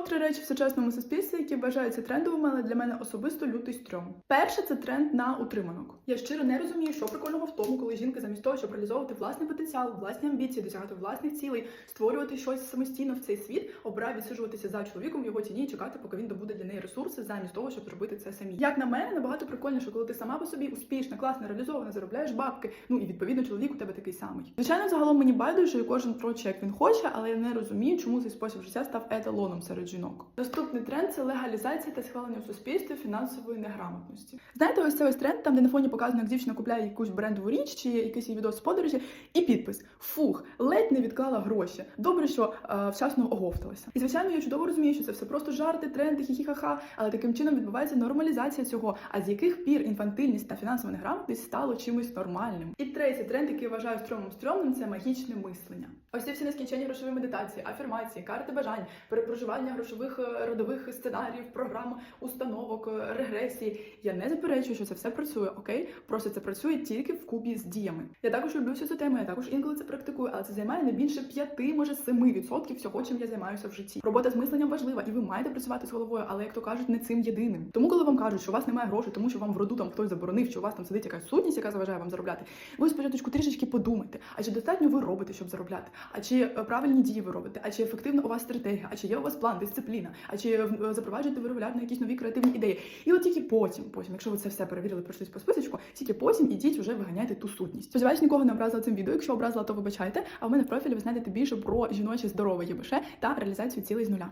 Топ-3 речі в сучасному суспільстві, які вважаються трендовими, але для мене особисто лютий стрьом. Перше це тренд на утриманок. Я щиро не розумію, що прикольного в тому, коли жінка замість того, щоб реалізовувати власний потенціал, власні амбіції, досягати власних цілей, створювати щось самостійно в цей світ, обирає відсиджуватися за чоловіком в його тіні і чекати, поки він добуде для неї ресурси, замість того, щоб зробити це самі. Як на мене, набагато прикольніше, коли ти сама по собі успішна, класна, реалізована, заробляєш бабки. Ну і відповідно чоловік у тебе такий самий. Звичайно, загалом мені байдуже, і кожен троче, як він хоче, але я не розумію, чому цей спосіб життя став еталоном серед жінок. Наступний тренд це легалізація та схвалення в суспільстві фінансової неграмотності. Знаєте, ось це ось тренд, там де на фоні показано, як дівчина купляє якусь брендову річ чи якийсь її відео з подорожі, і підпис: Фух, ледь не відклала гроші. Добре, що е, вчасно оговталася. І звичайно, я чудово розумію, що це все просто жарти, тренди, хі-хі-ха-ха, але таким чином відбувається нормалізація цього. А з яких пір інфантильність та фінансова неграмотність стало чимось нормальним? І третій тренд, який я вважаю стрьомим стрьомним, це магічне мислення. Ось ці всі нескінченні грошові медитації, афірмації, карти бажань, перепроживання грошових е, родових сценаріїв, програм, установок, е, регресії. Я не заперечую, що це все працює, окей? Просто це працює тільки в купі з діями. Я також люблю цю тему, я також інколи це практикую, але це займає не більше 5, може 7% всього, чим я займаюся в житті. Робота з мисленням важлива, і ви маєте працювати з головою, але як то кажуть, не цим єдиним. Тому, коли вам кажуть, що у вас немає грошей, тому що вам в роду там хтось заборонив, чи у вас там сидить якась сутність, яка заважає вам заробляти. Ви спочатку трішечки подумайте, а чи достатньо ви робите, щоб заробляти? А чи е, правильні дії ви робите? А чи ефективна у вас стратегія? А чи є у вас план, дисципліна? А чи е, запроваджуєте ви регулярно якісь нові креативні ідеї? І от тільки потім, потім, якщо ви це все перевірили, пройшлись по списочку, тільки потім ідіть вже виганяйте ту сутність. Сподіваюсь, нікого не образила цим відео. Якщо образила, то вибачайте. А в мене в профілі ви знайдете більше про жіноче здорове ЄБШ та реалізацію цілей з нуля.